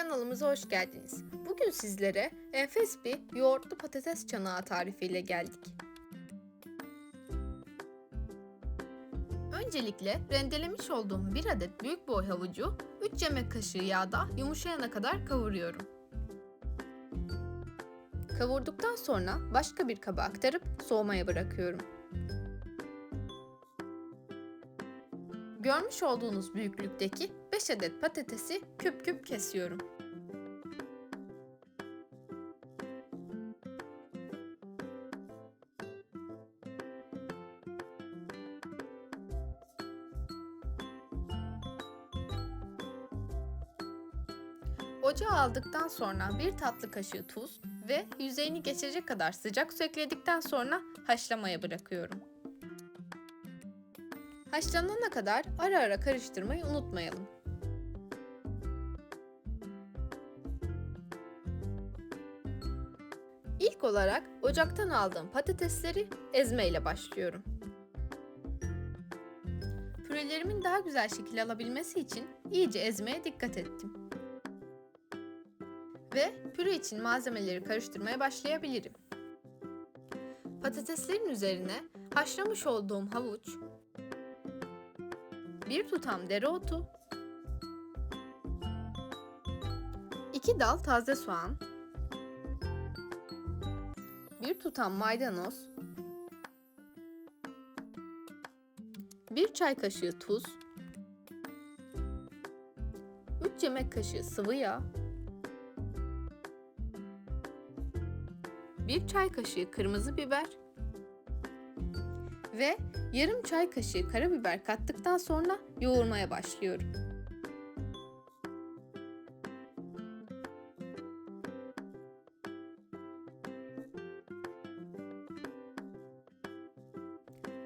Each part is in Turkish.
Kanalımıza hoş geldiniz. Bugün sizlere enfes bir yoğurtlu patates çanağı tarifiyle geldik. Öncelikle rendelemiş olduğum bir adet büyük boy havucu 3 yemek kaşığı yağda yumuşayana kadar kavuruyorum. Kavurduktan sonra başka bir kaba aktarıp soğumaya bırakıyorum. Görmüş olduğunuz büyüklükteki 5 adet patatesi küp küp kesiyorum. Ocağa aldıktan sonra bir tatlı kaşığı tuz ve yüzeyini geçecek kadar sıcak su ekledikten sonra haşlamaya bırakıyorum. Haşlanana kadar ara ara karıştırmayı unutmayalım. İlk olarak ocaktan aldığım patatesleri ezme ile başlıyorum. Pürelerimin daha güzel şekil alabilmesi için iyice ezmeye dikkat ettim. Ve püre için malzemeleri karıştırmaya başlayabilirim. Patateslerin üzerine haşlamış olduğum havuç, bir tutam dereotu, 2 dal taze soğan, bir tutam maydanoz, 1 çay kaşığı tuz, 3 yemek kaşığı sıvı yağ, 1 çay kaşığı kırmızı biber ve yarım çay kaşığı karabiber kattıktan sonra yoğurmaya başlıyorum.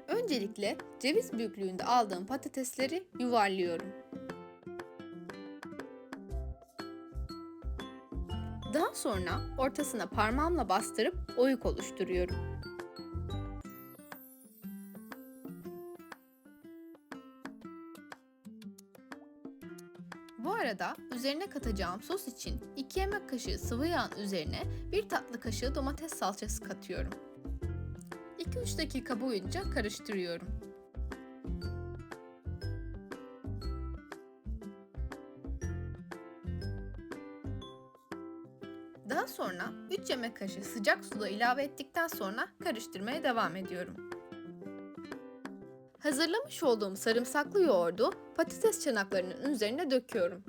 Öncelikle ceviz büyüklüğünde aldığım patatesleri yuvarlıyorum. Daha sonra ortasına parmağımla bastırıp oyuk oluşturuyorum. Bu arada üzerine katacağım sos için 2 yemek kaşığı sıvı yağın üzerine 1 tatlı kaşığı domates salçası katıyorum. 2-3 dakika boyunca karıştırıyorum. Daha sonra 3 yemek kaşığı sıcak suda ilave ettikten sonra karıştırmaya devam ediyorum. Hazırlamış olduğum sarımsaklı yoğurdu patates çanaklarının üzerine döküyorum.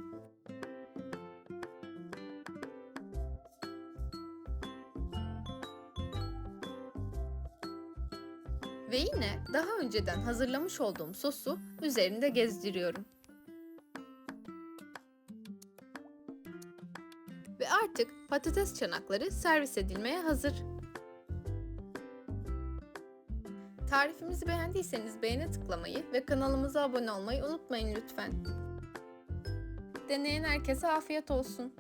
Ve yine daha önceden hazırlamış olduğum sosu üzerinde gezdiriyorum. Ve artık patates çanakları servis edilmeye hazır. Tarifimizi beğendiyseniz beğene tıklamayı ve kanalımıza abone olmayı unutmayın lütfen. Deneyen herkese afiyet olsun.